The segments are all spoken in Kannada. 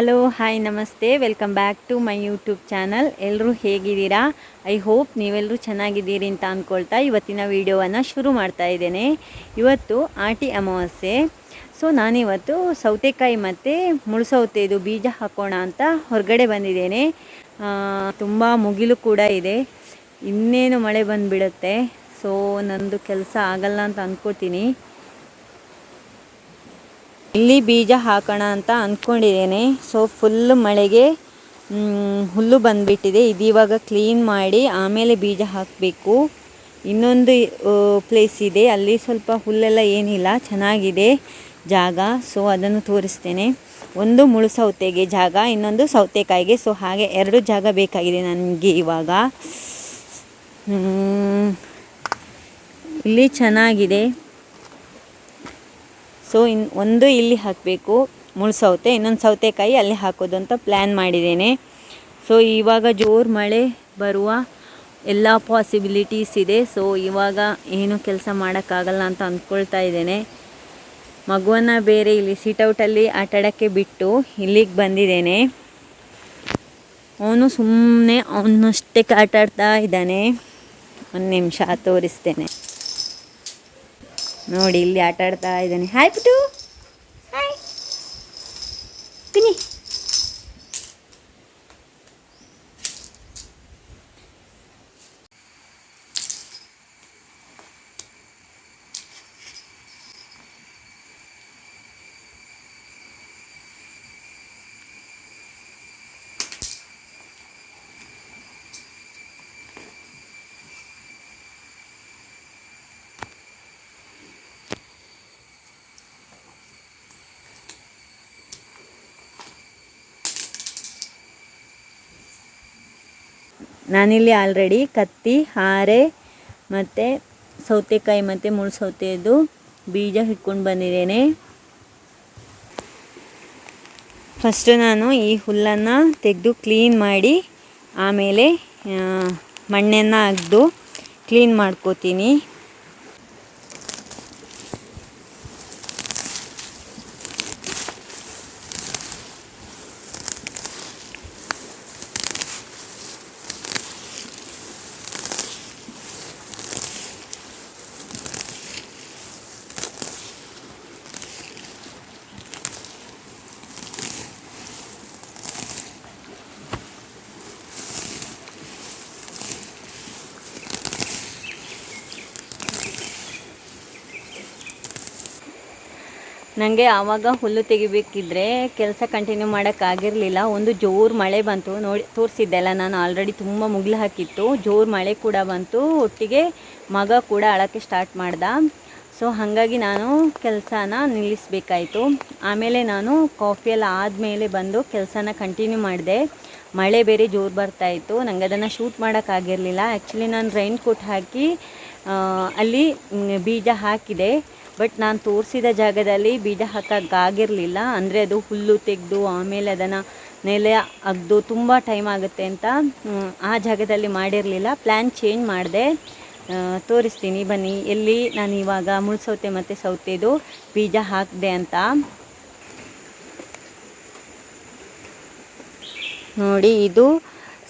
ಹಲೋ ಹಾಯ್ ನಮಸ್ತೆ welcome back to my YouTube channel ಎಲ್ಲರೂ ಹೇಗಿದ್ದೀರಾ? ಐ ಹೋಪ್ ನೀವೆಲ್ಲರೂ ಚೆನ್ನಾಗಿದ್ದೀರಿ ಅಂತ ಅಂದ್ಕೊಳ್ತಾ ಇವತ್ತಿನ ವಿಡಿಯೋವನ್ನು ಶುರು ಮಾಡ್ತಾ ಇದ್ದೇನೆ. ಇವತ್ತು ಆಟಿ ಅಮಾವಾಸ್ಯೆ. ಸೊ ನಾನಿವತ್ತು ಸೌತೆಕಾಯಿ ಮತ್ತು ಮುಳುಸೌತೆದು ಬೀಜ ಹಾಕೋಣ ಅಂತ ಹೊರಗಡೆ ಬಂದಿದ್ದೇನೆ. ತುಂಬ ಮುಗಿಲು ಕೂಡ ಇದೆ. ಇನ್ನೇನು ಮಳೆ ಬಂದುಬಿಡುತ್ತೆ. ಸೊ ನಂದು ಕೆಲಸ ಆಗಲ್ಲ ಅಂತ ಅಂದ್ಕೋತೀನಿ ಇಲ್ಲಿ ಬೀಜ ಹಾಕೋಣ ಅಂತ ಅಂದ್ಕೊಂಡಿದ್ದೇನೆ ಸೊ ಫುಲ್ ಮಳೆಗೆ ಹುಲ್ಲು ಬಂದುಬಿಟ್ಟಿದೆ. ಇದು ಕ್ಲೀನ್ ಮಾಡಿ ಆಮೇಲೆ ಬೀಜ ಹಾಕಬೇಕು. ಇನ್ನೊಂದು ಪ್ಲೇಸ್ ಇದೆ. ಅಲ್ಲಿ ಸ್ವಲ್ಪ ಹುಲ್ಲೆಲ್ಲ ಏನಿಲ್ಲ. ಚೆನ್ನಾಗಿದೆ ಜಾಗ. ಸೊ ಅದನ್ನು ತೋರಿಸ್ತೇನೆ. ಒಂದು ಮುಳು ಸೌತೆಗೆ ಜಾಗ, ಇನ್ನೊಂದು ಸೌತೆಕಾಯಿಗೆ. ಸೊ ಹಾಗೆ ಎರಡು ಜಾಗ ಬೇಕಾಗಿದೆ ನನಗೆ ಇವಾಗ. ಇಲ್ಲಿ ಚೆನ್ನಾಗಿದೆ. ಸೊ ಇನ್ ಒಂದು ಇಲ್ಲಿ ಹಾಕಬೇಕು, ಮುಳು ಸೌತೆ, ಇನ್ನೊಂದು ಸೌತೆಕಾಯಿ ಅಲ್ಲಿ ಹಾಕೋದು ಅಂತ ಪ್ಲ್ಯಾನ್ ಮಾಡಿದ್ದೇನೆ. ಸೊ ಇವಾಗ ಜೋರು ಮಳೆ ಬರುವ ಎಲ್ಲ ಪಾಸಿಬಿಲಿಟೀಸ್ ಇದೆ. ಸೊ ಇವಾಗ ಏನು ಕೆಲಸ ಮಾಡೋಕ್ಕಾಗಲ್ಲ ಅಂತ ಅಂದ್ಕೊಳ್ತಾ ಇದ್ದೇನೆ. ಮಗುವನ್ನು ಬೇರೆ ಇಲ್ಲಿ ಸೀಟೌಟಲ್ಲಿ ಆಟಾಡೋಕ್ಕೆ ಬಿಟ್ಟು ಇಲ್ಲಿಗೆ ಬಂದಿದ್ದೇನೆ. ಅವನು ಸುಮ್ಮನೆ ಅವನಷ್ಟಕ್ಕೆ ಆಟಾಡ್ತಾ ಇದ್ದಾನೆ. ಒಂದು ನಿಮಿಷ ತೋರಿಸ್ತೇನೆ. ನೋಡಿ ಇಲ್ಲಿ ಆಟ ಆಡ್ತಾ ಇದ್ದಾನೆ. ಹಾಯ್ ಪುಟು ಹಾಯ್ ಪಿನಿ ನಾನಿಲ್ಲಿ ಆಲ್ರೆಡಿ ಕತ್ತಿ, ಹಾರೆ ಮತ್ತು ಸೌತೆಕಾಯಿ ಮತ್ತು ಮುಳ್ಳು ಸೌತೆಯದು ಬೀಜ ಹಿಡ್ಕೊಂಡು ಬಂದಿದ್ದೇನೆ. ಫಸ್ಟು ನಾನು ಈ ಹುಲ್ಲನ್ನು ತೆಗೆದು ಕ್ಲೀನ್ ಮಾಡಿ, ಆಮೇಲೆ ಮಣ್ಣನ್ನು ಅಗೆದು ಕ್ಲೀನ್ ಮಾಡ್ಕೋತೀನಿ. ನನಗೆ ಆವಾಗ ಹುಲ್ಲು ತೆಗಿಬೇಕಿದ್ರೆ ಕೆಲಸ ಕಂಟಿನ್ಯೂ ಮಾಡೋಕ್ಕಾಗಿರಲಿಲ್ಲ ಒಂದು ಜೋರು ಮಳೆ ಬಂತು. ನೋಡಿ ತೋರಿಸಿದ್ದೆಲ್ಲ ನಾನು ಆಲ್ರೆಡಿ ತುಂಬ ಮುಗಿಲು ಹಾಕಿತ್ತು. ಜೋರು ಮಳೆ ಕೂಡ ಬಂತು. ಒಟ್ಟಿಗೆ ಮಗ ಕೂಡ ಅಳಕ್ಕೆ ಸ್ಟಾರ್ಟ್ ಮಾಡ್ದ. ಸೊ ಹಾಗಾಗಿ ನಾನು ಕೆಲಸನ ನಿಲ್ಲಿಸಬೇಕಾಯಿತು. ಆಮೇಲೆ ನಾನು ಕಾಫಿ ಎಲ್ಲ ಆದಮೇಲೆ ಬಂದು ಕೆಲಸನ ಕಂಟಿನ್ಯೂ ಮಾಡಿದೆ. ಮಳೆ ಬೇರೆ ಜೋರು ಬರ್ತಾಯಿತ್ತು ನನಗೆ ಅದನ್ನು ಶೂಟ್ ಮಾಡೋಕ್ಕಾಗಿರಲಿಲ್ಲ ಆ್ಯಕ್ಚುಲಿ ನಾನು ರೈನ್ ಕೋಟ್ ಹಾಕಿ ಅಲ್ಲಿ ಬೀಜ ಹಾಕಿದೆ. ಬಟ್ ನಾನು ತೋರಿಸಿದ ಜಾಗದಲ್ಲಿ ಬೀಜ ಹಾಕೋಕ್ಕಾಗಿರಲಿಲ್ಲ. ಅಂದರೆ ಅದು ಹುಲ್ಲು ತೆಗೆದು ಆಮೇಲೆ ಅದನ್ನು ನೆಲೆ ಅಗ್ದು ತುಂಬ ಟೈಮ್ ಆಗುತ್ತೆ ಅಂತ ಆ ಜಾಗದಲ್ಲಿ ಮಾಡಿರಲಿಲ್ಲ. ಪ್ಲ್ಯಾನ್ ಚೇಂಜ್ ಮಾಡಿದೆ. ತೋರಿಸ್ತೀನಿ, ಬನ್ನಿ. ಎಲ್ಲಿ ನಾನು ಇವಾಗ ಮುಳ್ಸೌತೆ ಮತ್ತು ಸೌತೆದು ಬೀಜ ಹಾಕಿದೆ ಅಂತ. ನೋಡಿ, ಇದು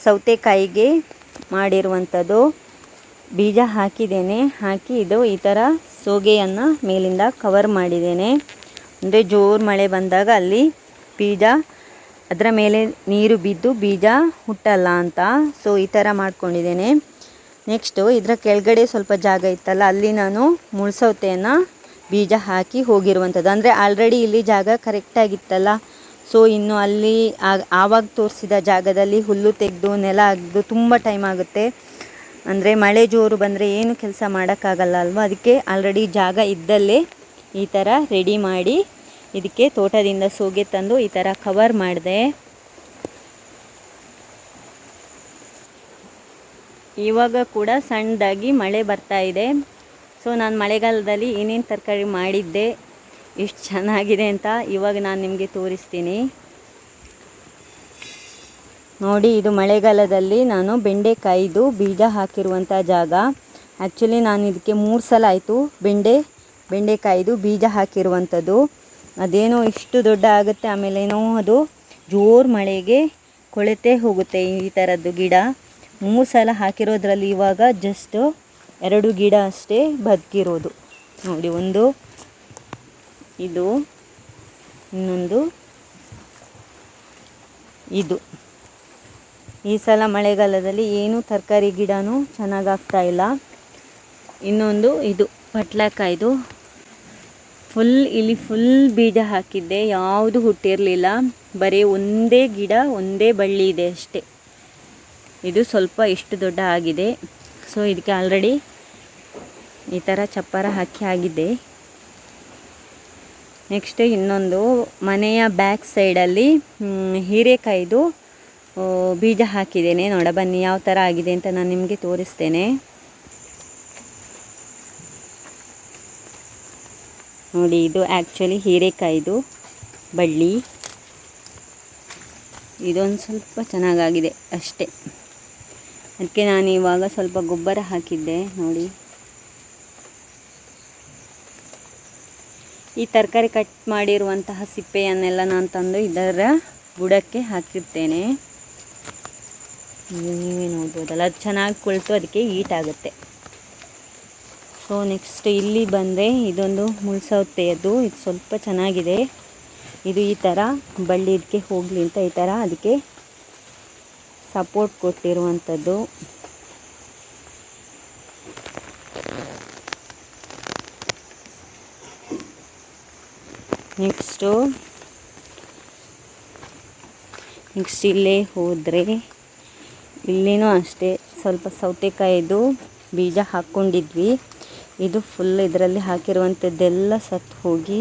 ಸೌತೆಕಾಯಿಗೆ ಮಾಡಿರುವಂಥದ್ದು. ಬೀಜ ಹಾಕಿದ್ದೇನೆ. ಹಾಕಿ ಇದು ಈ ಥರ ಸೋಗೆಯನ್ನು ಮೇಲಿಂದ ಕವರ್ ಮಾಡಿದ್ದೇನೆ. ಅಂದರೆ ಜೋರು ಮಳೆ ಬಂದಾಗ ಅಲ್ಲಿ ಬೀಜ, ಅದರ ಮೇಲೆ ನೀರು ಬಿದ್ದು ಬೀಜ ಹುಟ್ಟಲ್ಲ ಅಂತ. ಸೊ ಈ ಥರ ಮಾಡ್ಕೊಂಡಿದ್ದೇನೆ. ನೆಕ್ಸ್ಟು ಇದರ ಕೆಳಗಡೆ ಸ್ವಲ್ಪ ಜಾಗ ಇತ್ತಲ್ಲ, ಅಲ್ಲಿ ನಾನು ಮುಳ್ಸೌತೆಯನ್ನು ಬೀಜ ಹಾಕಿ ಹೋಗಿರುವಂಥದ್ದು. ಅಂದರೆ ಆಲ್ರೆಡಿ ಇಲ್ಲಿ ಜಾಗ ಕರೆಕ್ಟಾಗಿತ್ತಲ್ಲ ಸೊ ಇನ್ನು ಅಲ್ಲಿ ಆವಾಗ ತೋರಿಸಿದ ಜಾಗದಲ್ಲಿ ಹುಲ್ಲು ತೆಗೆದು ನೆಲ ಅಗ್ದು ತುಂಬ ಟೈಮ್ ಆಗುತ್ತೆ. ಅಂದರೆ ಮಳೆ ಜೋರು ಬಂದರೆ ಏನು ಕೆಲಸ ಮಾಡೋಕ್ಕಾಗಲ್ಲ ಅಲ್ವಾ? ಅದಕ್ಕೆ ಆಲ್ರೆಡಿ ಜಾಗ ಇದ್ದಲ್ಲೇ ಈ ಥರ ರೆಡಿ ಮಾಡಿ ಇದಕ್ಕೆ ತೋಟದಿಂದ ಸೋಗೆ ತಂದು ಈ ಥರ ಕವರ್ ಮಾಡಿದೆ. ಇವಾಗ ಕೂಡ ಸಣ್ಣದಾಗಿ ಮಳೆ ಬರ್ತಾ ಇದೆ. ಸೊ ನಾನು ಮಳೆಗಾಲದಲ್ಲಿ ಏನೇನು ತರಕಾರಿ ಮಾಡಿದ್ದೆ ಎಷ್ಟು ಚೆನ್ನಾಗಿದೆ ಅಂತ ಇವಾಗ ನಾನು ನಿಮಗೆ ತೋರಿಸ್ತೀನಿ. ನೋಡಿ, ಇದು ಮಳೆಗಾಲದಲ್ಲಿ ನಾನು ಬೆಂಡೆಕಾಯಿದು ಬೀಜ ಹಾಕಿರುವಂಥ ಜಾಗ. ಆ್ಯಕ್ಚುಲಿ ನಾನು ಇದಕ್ಕೆ ಮೂರು ಸಲ ಆಯಿತು ಬೆಂಡೆ ಬೆಂಡೆಕಾಯಿದು ಬೀಜ ಹಾಕಿರುವಂಥದ್ದು ಅದೇನೋ ಇಷ್ಟು ದೊಡ್ಡ ಆಗುತ್ತೆ ಆಮೇಲೇನೋ ಅದು ಜೋರು ಮಳೆಗೆ ಕೊಳೆತೇ ಹೋಗುತ್ತೆ ಈ ಥರದ್ದು ಗಿಡ. ಮೂರು ಸಲ ಹಾಕಿರೋದ್ರಲ್ಲಿ ಇವಾಗ ಜಸ್ಟ್ ಎರಡು ಗಿಡ ಅಷ್ಟೇ ಬದುಕಿರೋದು. ನೋಡಿ, ಒಂದು, ಇದು, ಇನ್ನೊಂದು, ಇದು. ಈ ಸಲ ಮಳೆಗಾಲದಲ್ಲಿ ಏನು ತರಕಾರಿ ಗಿಡನೂ ಚೆನ್ನಾಗಾಗ್ತಾ ಇಲ್ಲ. ಇನ್ನೊಂದು ಇದು ಪಟ್ಲಕಾಯ್ದು. ಫುಲ್ ಇಲ್ಲಿ ಫುಲ್ ಬೀಜ ಹಾಕಿದ್ದೆ, ಯಾವುದು ಹುಟ್ಟಿರಲಿಲ್ಲ. ಬರೀ ಒಂದೇ ಗಿಡ, ಒಂದೇ ಬಳ್ಳಿ ಇದೆ ಅಷ್ಟೇ. ಇದು ಸ್ವಲ್ಪ ಇಷ್ಟು ದೊಡ್ಡ ಆಗಿದೆ. ಸೊ ಇದಕ್ಕೆ ಆಲ್ರೆಡಿ ಈ ಥರ ಚಪ್ಪರ ಹಾಕಿ ಆಗಿದೆ ನೆಕ್ಸ್ಟ್ ಇನ್ನೊಂದು ಮನೆಯ ಬ್ಯಾಕ್ ಸೈಡಲ್ಲಿ ಹೀರೆಕಾಯ್ದು. ಬೀಜ ಹಾಕಿದ್ದೇನೆ. ನೋಡ, ಬನ್ನಿ, ಯಾವ ಥರ ಆಗಿದೆ ಅಂತ ನಾನು ನಿಮಗೆ ತೋರಿಸ್ತೇನೆ. ನೋಡಿ, ಇದು ಆ್ಯಕ್ಚುಲಿ ಹೀರೆಕಾಯಿದು ಬಳ್ಳಿ. ಇದೊಂದು ಸ್ವಲ್ಪ ಚೆನ್ನಾಗಾಗಿದೆ ಅಷ್ಟೇ. ಅದಕ್ಕೆ ನಾನು ಇವಾಗ ಸ್ವಲ್ಪ ಗೊಬ್ಬರ ಹಾಕಿದ್ದೆ, ನೋಡಿ. ಈ ತರಕಾರಿ ಕಟ್ ಮಾಡಿರುವಂತಹ ಸಿಪ್ಪೆಯನ್ನೆಲ್ಲ ನಾನು ತಂದು ಇದರ ಬುಡಕ್ಕೆ ಹಾಕಿರ್ತೇನೆ. ನೀವೇ ನೋಡ್ಬೋದಲ್ಲ ಅದು ಚೆನ್ನಾಗಿ ಕುಳಿತು ಅದಕ್ಕೆ ಈಟ್ ಆಗುತ್ತೆ. ಸೊ ನೆಕ್ಸ್ಟ್ ಇಲ್ಲಿ ಬಂದರೆ ಇದೊಂದು ಮುಳ್ಸೌತೆಯದ್ದು. ಇದು ಸ್ವಲ್ಪ ಚೆನ್ನಾಗಿದೆ. ಇದು ಈ ಥರ ಬಳ್ಳಿ ಇದಕ್ಕೆ ಹೋಗಲಿ ಅಂತ ಈ ಥರ ಅದಕ್ಕೆ ಸಪೋರ್ಟ್ ಕೊಟ್ಟಿರುವಂಥದ್ದು. ನೆಕ್ಸ್ಟು ನೆಕ್ಸ್ಟ್ ಇಲ್ಲೇ ಹೋದರೆ ಇಲ್ಲಿನೂ ಅಷ್ಟೇ ಸ್ವಲ್ಪ ಸೌತೆಕಾಯಿದು ಬೀಜ ಹಾಕ್ಕೊಂಡಿದ್ವಿ. ಇದು ಫುಲ್ ಇದರಲ್ಲಿ ಹಾಕಿರುವಂಥದ್ದೆಲ್ಲ ಸತ್ತು ಹೋಗಿ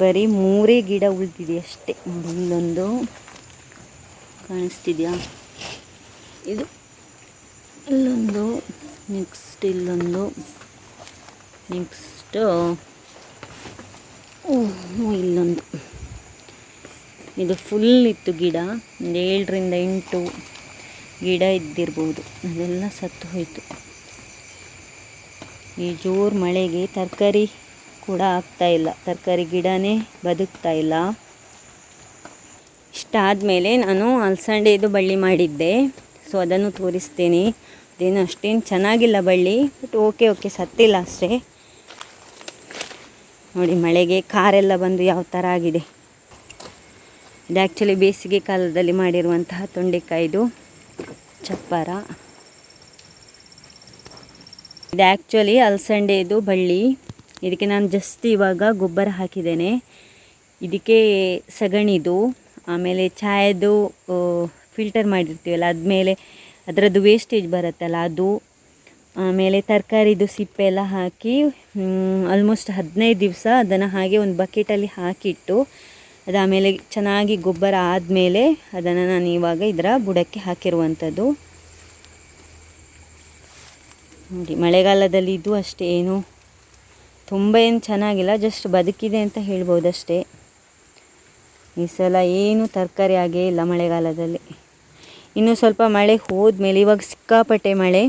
ಬರೀ ಮೂರೇ ಗಿಡ ಉಳಿದಿದೆ ಅಷ್ಟೇ. ಇಲ್ಲೊಂದು ಕಾಣಿಸ್ತಿದೆಯಾ? ಇದು ಇಲ್ಲೊಂದು ನೆಕ್ಸ್ಟ್ ಇಲ್ಲೊಂದು ನೆಕ್ಸ್ಟು ಇಲ್ಲೊಂದು. ಇದು ಫುಲ್ ಇತ್ತು ಗಿಡ, ಒಂದು ಏಳರಿಂದ ಎಂಟು. ಗಿಡ ಇದ್ದಿರ್ಬೋದು. ಅದೆಲ್ಲ ಸತ್ತು ಹೋಯಿತು. ಈ ಜೋರು ಮಳೆಗೆ ತರಕಾರಿ ಕೂಡ ಆಗ್ತಾ ಇಲ್ಲ. ತರಕಾರಿ ಗಿಡನೇ ಬದುಕ್ತಾ ಇಲ್ಲ. ಇಷ್ಟಾದಮೇಲೆ ನಾನು ಅಲಸಂಡೆದು ಬಳ್ಳಿ ಮಾಡಿದ್ದೆ. ಸೊ ಅದನ್ನು ತೋರಿಸ್ತೀನಿ. ಅದೇನು ಅಷ್ಟೇನು ಚೆನ್ನಾಗಿಲ್ಲ ಬಳ್ಳಿ ಬಟ್ ಓಕೆ ಓಕೆ ಸತ್ತಿಲ್ಲ ಅಷ್ಟೇ. ನೋಡಿ, ಮಳೆಗೆ ಕಾರೆಲ್ಲ ಬಂದು ಯಾವ ಥರ ಆಗಿದೆ. ಇದು ಆ್ಯಕ್ಚುಲಿ ಬೇಸಿಗೆ ಕಾಲದಲ್ಲಿ ಮಾಡಿರುವಂತಹ ತೊಂಡೆಕಾಯಿದು. ಚಪ್ಪರ. ಇದು ಆ್ಯಕ್ಚುಲಿ ಅಲಸಂಡೆದು ಬಳ್ಳಿ. ಇದಕ್ಕೆ ನಾನು ಜಸ್ಟ್ ಇವಾಗ ಗೊಬ್ಬರ ಹಾಕಿದ್ದೇನೆ. ಇದಕ್ಕೆ ಸಗಣಿದು, ಆಮೇಲೆ ಚಾಯದು ಫಿಲ್ಟರ್ ಮಾಡಿರ್ತೀವಲ್ಲ, ಅದ್ಮೇಲೆ ಅದರದ್ದು ವೇಸ್ಟೇಜ್ ಬರುತ್ತಲ್ಲ ಅದು. ಆಮೇಲೆ ತರಕಾರಿದು ಸಿಪ್ಪೆ ಎಲ್ಲ ಹಾಕಿ ಆಲ್ಮೋಸ್ಟ್ ಹದಿನೈದು ದಿವಸ ಅದನ್ನು ಹಾಗೆ ಒಂದು ಬಕೆಟಲ್ಲಿ ಹಾಕಿಟ್ಟು ಅದಾದಮೇಲೆ ಚೆನ್ನಾಗಿ ಗೊಬ್ಬರ ಆದಮೇಲೆ ಅದನ್ನು ನಾನು ಇವಾಗ ಇದರ ಬುಡಕ್ಕೆ ಹಾಕಿರುವಂಥದ್ದು. ನೋಡಿ, ಮಳೆಗಾಲದಲ್ಲಿ ಇದು ಅಷ್ಟೇ ಏನು, ತುಂಬ ಏನು ಚೆನ್ನಾಗಿಲ್ಲ ಜಸ್ಟ್ ಬದುಕಿದೆ ಅಂತ ಹೇಳ್ಬೋದು ಅಷ್ಟೇ ಈ ಸಲ ಏನು ತರಕಾರಿ ಆಗೇ ಇಲ್ಲ ಮಳೆಗಾಲದಲ್ಲಿ. ಇನ್ನು ಸ್ವಲ್ಪ ಮಳೆ ಹೋದ್ಮೇಲೆ, ಇವಾಗ ಸಿಕ್ಕಾಪಟ್ಟೆ ಮಳೆ,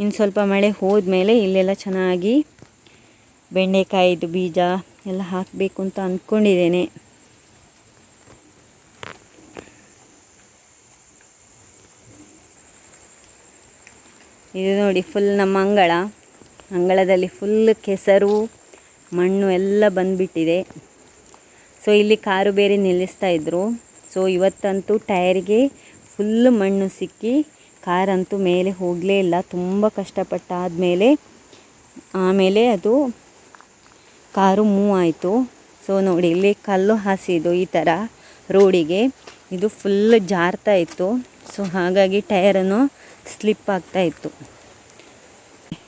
ಇನ್ನು ಸ್ವಲ್ಪ ಮಳೆ ಹೋದ್ಮೇಲೆ ಇಲ್ಲೆಲ್ಲ ಚೆನ್ನಾಗಿ ಬೆಂಡೆಕಾಯಿದು ಬೀಜ ಎಲ್ಲ ಹಾಕಬೇಕು ಅಂತ ಅಂದ್ಕೊಂಡಿದ್ದೇನೆ ಇದು ನೋಡಿ ಫುಲ್ ನಮ್ಮ ಅಂಗಳ ಅಂಗಳದಲ್ಲಿ ಫುಲ್ ಕೆಸರು, ಮಣ್ಣು ಎಲ್ಲ ಬಂದುಬಿಟ್ಟಿದೆ. ಸೊ ಇಲ್ಲಿ ಕಾರು ಬೇರೆ ನಿಲ್ಲಿಸ್ತಾ ಇದ್ದರು ಸೊ ಇವತ್ತಂತೂ ಟೈರಿಗೆ ಫುಲ್ ಮಣ್ಣು ಸಿಕ್ಕಿ ಕಾರಂತೂ ಮೇಲೆ ಹೋಗಲೇ ಇಲ್ಲ. ತುಂಬ ಕಷ್ಟಪಟ್ಟಾದಮೇಲೆ ಆಮೇಲೆ ಅದು ಕಾರು ಮೂವ್ ಆಯಿತು. ಸೊ ನೋಡಿ ಇಲ್ಲಿ ಕಲ್ಲು ಹಾಸಿದ್ದು ಈ ಥರ ರೋಡಿಗೆ ಇದು ಫುಲ್ ಜಾರ್ತಾ ಇತ್ತು. ಸೊ ಹಾಗಾಗಿ ಟಯರನ್ನು ಸ್ಲಿಪ್ ಆಗ್ತಾ ಇತ್ತು.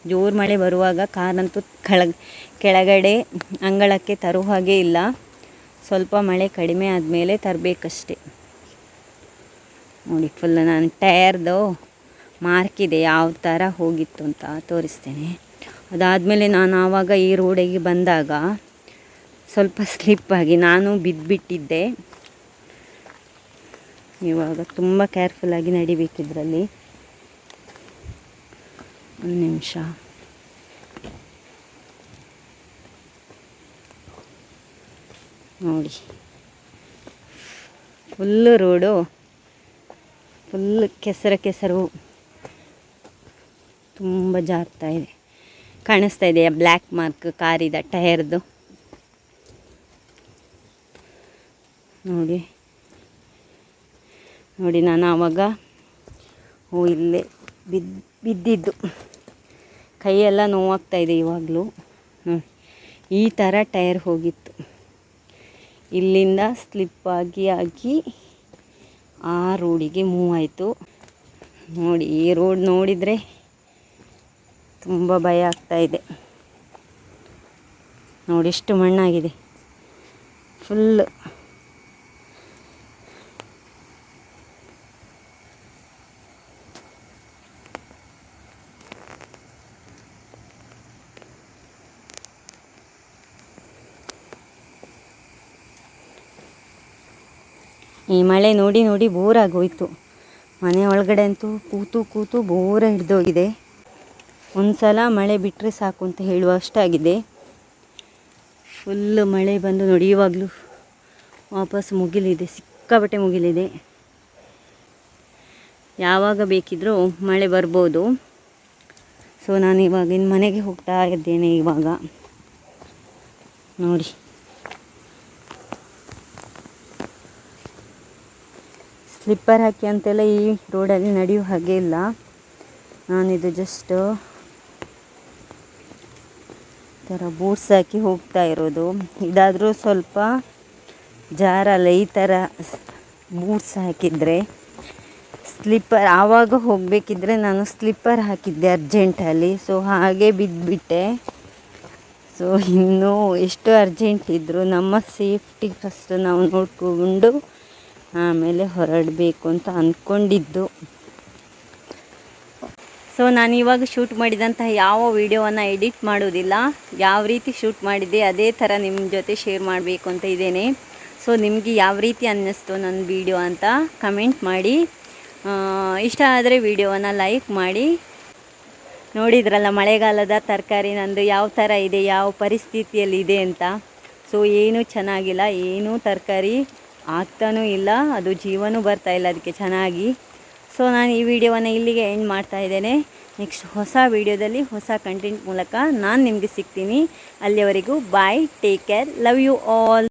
ಜೋರು ಮಳೆ ಬರುವಾಗ ಕಾರಂತೂ ಕೆಳಗೆ ಕೆಳಗಡೆ ಅಂಗಳಕ್ಕೆ ತರೋ ಹಾಗೆ ಇಲ್ಲ. ಸ್ವಲ್ಪ ಮಳೆ ಕಡಿಮೆ ಆದಮೇಲೆ ತರಬೇಕಷ್ಟೆ. ನೋಡಿ ಫುಲ್ ನಾನು ಟಯರ್ದು ಮಾರ್ಕ್ ಇದೆ ಯಾವ ಥರ ಹೋಗಿತ್ತು ಅಂತ ತೋರಿಸ್ತೇನೆ. ಅದಾದಮೇಲೆ ನಾನು ಆವಾಗ ಈ ರೋಡಿಗೆ ಬಂದಾಗ ಸ್ವಲ್ಪ ಸ್ಲಿಪ್ಪಾಗಿ ನಾನು ಬಿದ್ದುಬಿಟ್ಟಿದ್ದೆ ಇವಾಗ ತುಂಬ ಕೇರ್ಫುಲ್ಲಾಗಿ ನಡಿಬೇಕಿದ್ರಲ್ಲಿ ಒಂದು ನಿಮಿಷ. ನೋಡಿ. Full road. ಫುಲ್ ಕೆಸರ ಕೆಸರು. ತುಂಬ ಜಾರ್ತಾ ಇದೆ. ಕಾಣಿಸ್ತಾ ಇದೆಯಾ ಬ್ಲ್ಯಾಕ್ ಮಾರ್ಕ್ ಕಾರಿದ ಟಯರ್ದು ನೋಡಿ. ನೋಡಿ ನಾನು ಆವಾಗ ಓ ಇಲ್ಲೇ ಬಿದ್ದು ಬಿದ್ದಿದ್ದು. ಕೈಯೆಲ್ಲ ನೋವಾಗ್ತಾ ಇದೆ ಇವಾಗಲೂ. ಈ ಥರ ಟೈರ್ ಹೋಗಿತ್ತು. ಇಲ್ಲಿಂದ ಸ್ಲಿಪ್ ಆಗಿ ಆಗಿ ಆ ರೋಡಿಗೆ ಮೂವ್ ಆಯಿತು. ನೋಡಿ, ಈ ರೋಡ್ ನೋಡಿದರೆ ತುಂಬ ಭಯ ಆಗ್ತಾ ಇದೆ. ನೋಡಿ, ಎಷ್ಟು ಮಣ್ಣಾಗಿದೆ. ಫುಲ್ ಈ ಮಳೆ ನೋಡಿ ನೋಡಿ ಬೋರಾಗೋಯಿತು. ಮನೆ ಒಳಗಡೆ ಅಂತೂ ಕೂತು ಕೂತು ಬೋರ ಹಿಡಿದೋಗಿದೆ. ಒಂದು ಸಲ ಮಳೆ ಬಿಟ್ಟರೆ ಸಾಕು ಅಂತ ಹೇಳುವಷ್ಟಾಗಿದೆ ಫುಲ್ ಮಳೆ ಬಂದು ನೋಡಿ ವಾಪಸ್ ಮುಗಿಲಿದೆ, ಸಿಕ್ಕಾಪಟ್ಟೆ ಮುಗಿಲಿದೆ. ಯಾವಾಗ ಬೇಕಿದ್ರೂ ಮಳೆ ಬರ್ಬೋದು. ಸೊ ನಾನು ಇವಾಗಿನ ಮನೆಗೆ ಹೋಗ್ತಾ ಇದ್ದೇನೆ ಇವಾಗ. ನೋಡಿ. ಸ್ಲಿಪ್ಪರ್ ಹಾಕಿ ಅಂತೆಲ್ಲ ಈ ರೋಡಲ್ಲಿ ನಡೆಯೋ ಹಾಗೆ ಇಲ್ಲ. ನಾನಿದು ಜಸ್ಟ್ ಥರ ಬೂಟ್ಸ್ ಹಾಕಿ ಹೋಗ್ತಾ ಇರೋದು. ಇದಾದರೂ ಸ್ವಲ್ಪ ಜಾರಲ್ಲ, ಈ ಥರ ಬೂಟ್ಸ್ ಹಾಕಿದರೆ ಸ್ಲಿಪ್ಪರ್ ಆವಾಗ ಹೋಗಬೇಕಿದ್ರೆ ನಾನು ಸ್ಲಿಪ್ಪರ್ ಹಾಕಿದ್ದೆ ಅರ್ಜೆಂಟಲ್ಲಿ ಸೊ ಹಾಗೆ ಬಿದ್ದುಬಿಟ್ಟೆ ಸೊ ಇನ್ನೂ ಎಷ್ಟು ಅರ್ಜೆಂಟ್ ಇದ್ದರೂ ನಮ್ಮ ಸೇಫ್ಟಿ ಫಸ್ಟ್ ನಾವು ನೋಡಿಕೊಂಡು ಆಮೇಲೆ ಹೊರಡಬೇಕು ಅಂತ ಅಂದ್ಕೊಂಡಿದ್ದು ಸೊ ನಾನು ಇವಾಗ ಶೂಟ್ ಮಾಡಿದಂತಹ ಯಾವ ವಿಡಿಯೋವನ್ನು ಎಡಿಟ್ ಮಾಡೋದಿಲ್ಲ ಯಾವ ರೀತಿ ಶೂಟ್ ಮಾಡಿದ್ದೆ ಅದೇ ಥರ ನಿಮ್ಮ ಜೊತೆ ಶೇರ್ ಮಾಡಬೇಕು ಅಂತ ಇದ್ದೇನೆ. ಸೊ ನಿಮಗೆ ಯಾವ ರೀತಿ ಅನ್ನಿಸ್ತು ನನ್ನ ವಿಡಿಯೋ ಅಂತ ಕಮೆಂಟ್ ಮಾಡಿ. ಇಷ್ಟ ಆದರೆ ವಿಡಿಯೋವನ್ನು ಲೈಕ್ ಮಾಡಿ. ನೋಡಿದ್ರಲ್ಲ, ಮಳೆಗಾಲದ ತರಕಾರಿ ನಂದು ಯಾವ ಥರ ಇದೆ, ಯಾವ ಪರಿಸ್ಥಿತಿಯಲ್ಲಿ ಇದೆ ಅಂತ. ಸೊ ಏನೂ ಚೆನ್ನಾಗಿಲ್ಲ, ಏನೂ ತರಕಾರಿ. ಆಗ್ತಾನೂ ಇಲ್ಲ, ಅದು ಜೀವನೂ ಬರ್ತಾ ಇಲ್ಲ ಅದಕ್ಕೆ ಚೆನ್ನಾಗಿ. ಸೊ ನಾನು ಈ ವಿಡಿಯೋವನ್ನು ಇಲ್ಲಿಗೆ ಎಂಡ್ ಮಾಡ್ತಾ ಇದ್ದೇನೆ. ನೆಕ್ಸ್ಟ್ ಹೊಸ ವಿಡಿಯೋದಲ್ಲಿ ಹೊಸ ಕಂಟೆಂಟ್ ಮೂಲಕ ನಾನು ನಿಮಗೆ ಸಿಗ್ತೀನಿ. ಅಲ್ಲಿಯವರೆಗೂ bye take care love you all